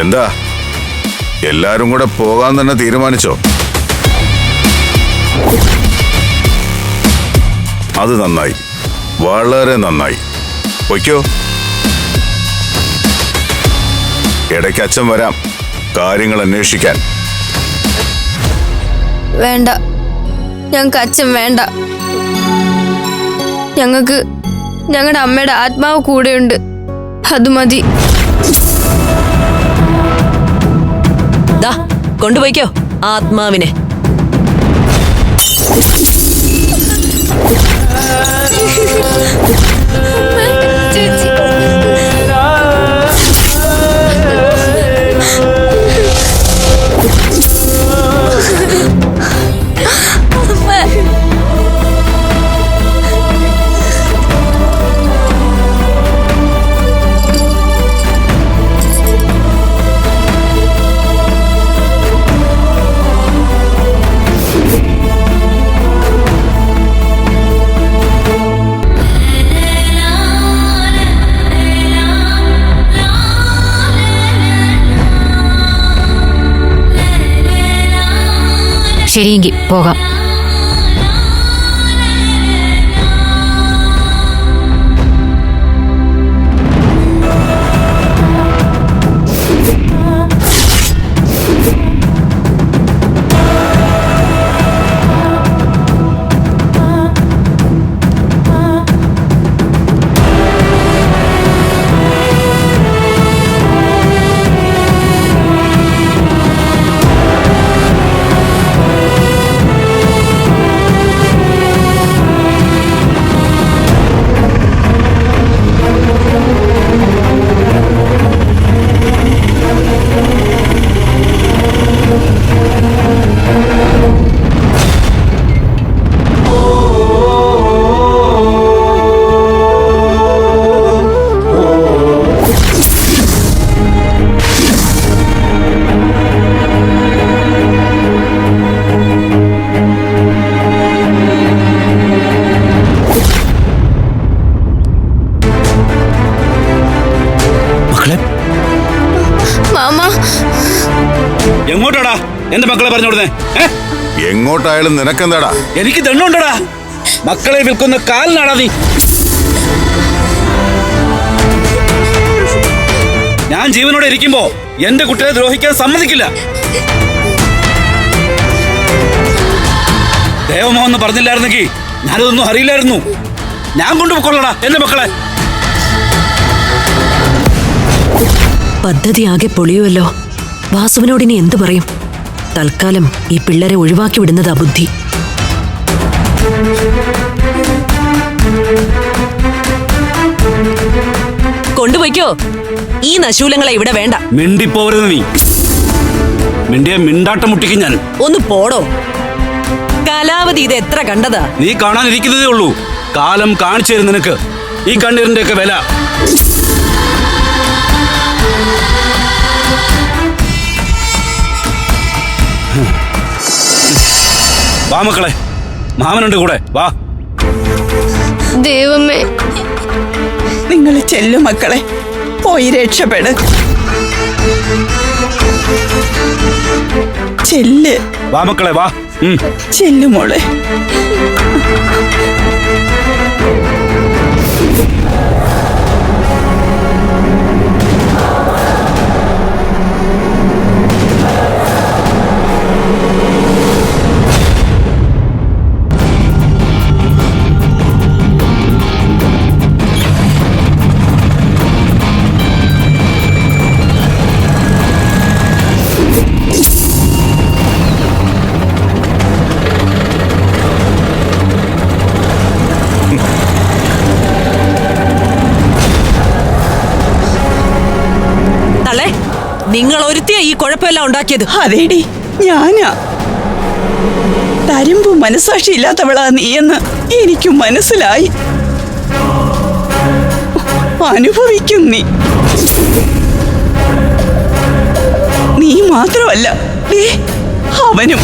എന്താ? എല്ലാരും കൂടെ പോകാൻ തന്നെ തീരുമാനിച്ചോ? അത് നന്നായി. വളരെ നന്നായി. വയ്ക്കോ ഇടയ്ക്ക് അച്ഛൻ വരാം. കാര്യങ്ങൾ അന്വേഷിക്കാൻ. വേണ്ട. ഞങ്ങൾക്ക് അച്ഛൻ വേണ്ട. ഞങ്ങൾക്ക് ഞങ്ങളുടെ അമ്മയുടെ ആത്മാവ് കൂടെയുണ്ട്. അത് മതി. കൊണ്ടുപോയിക്കോ. ആത്മാവിനെ. ശരിയെങ്കിൽ പോകാം. മാമ. എങ്ങോട്ടാടാ? എന്റെ മക്കളെ പറഞ്ഞു എങ്ങോട്ടായാലും നിനക്കെന്താടാ? എനിക്ക് ദണ്ണുണ്ടടാ. മക്കളെ വിൽക്കുന്ന കാലിനാടാ നീ. ഞാൻ ജീവനോടെ ഇരിക്കുമ്പോ എന്റെ കുട്ടിയെ ദ്രോഹിക്കാൻ സമ്മതിക്കില്ല. ദേവമോഹൻ എന്ന് പറഞ്ഞില്ലായിരുന്നെങ്കിൽ ഞാനതൊന്നും അറിയില്ലായിരുന്നു. ഞാൻ കൊണ്ടുപോയിക്കൊള്ളടാ എന്റെ മക്കളെ. പദ്ധതി ആകെ പൊളിയുമല്ലോ വാസുവിനോട് ഇനി എന്തു പറയും? തൽക്കാലം ഈ പിള്ളേരെ ഒഴിവാക്കി വിടുന്നതാ ബുദ്ധി. കൊണ്ടുപോയിക്കോ. ഈ നശൂലങ്ങളെ ഇവിടെ വേണ്ട. മിണ്ടിപ്പോവരുത് നീ. മിണ്ടിയെ മിണ്ടാട്ടം മുട്ടിക്കും ഞാൻ ഒന്ന് പോടോ. കാലാവധി ഇത് എത്ര കണ്ടതാ? നീ കാണാനിരിക്കുന്നതേ ഉള്ളൂ. കാലം കാണിച്ചു തരും നിനക്ക്. ഈ കണ്ണീരിന്റെ ഒക്കെ വില. വാ മക്കളെ. മാമനുണ്ട് കൂടെ. വാ. ദൈവമേ. നിങ്ങൾ ചെല്ലു മക്കളെ. പോയി രക്ഷപ്പെട്. ചെല്ല്. വാ മക്കളെ വാ. ഉം. ചെല്ലു മോളെ. നിങ്ങൾ ഒരുത്തിയ ഈ കുഴപ്പമെല്ലാം ഉണ്ടാക്കിയത്? അതേടി. ഞാനാ. തരുമ്പു മനസാക്ഷി ഇല്ലാത്തവളാ നീ നീയെന്ന് എനിക്ക് മനസ്സിലായി. അനുഭവിക്കും നീ. നീ മാത്രമല്ല അവനും.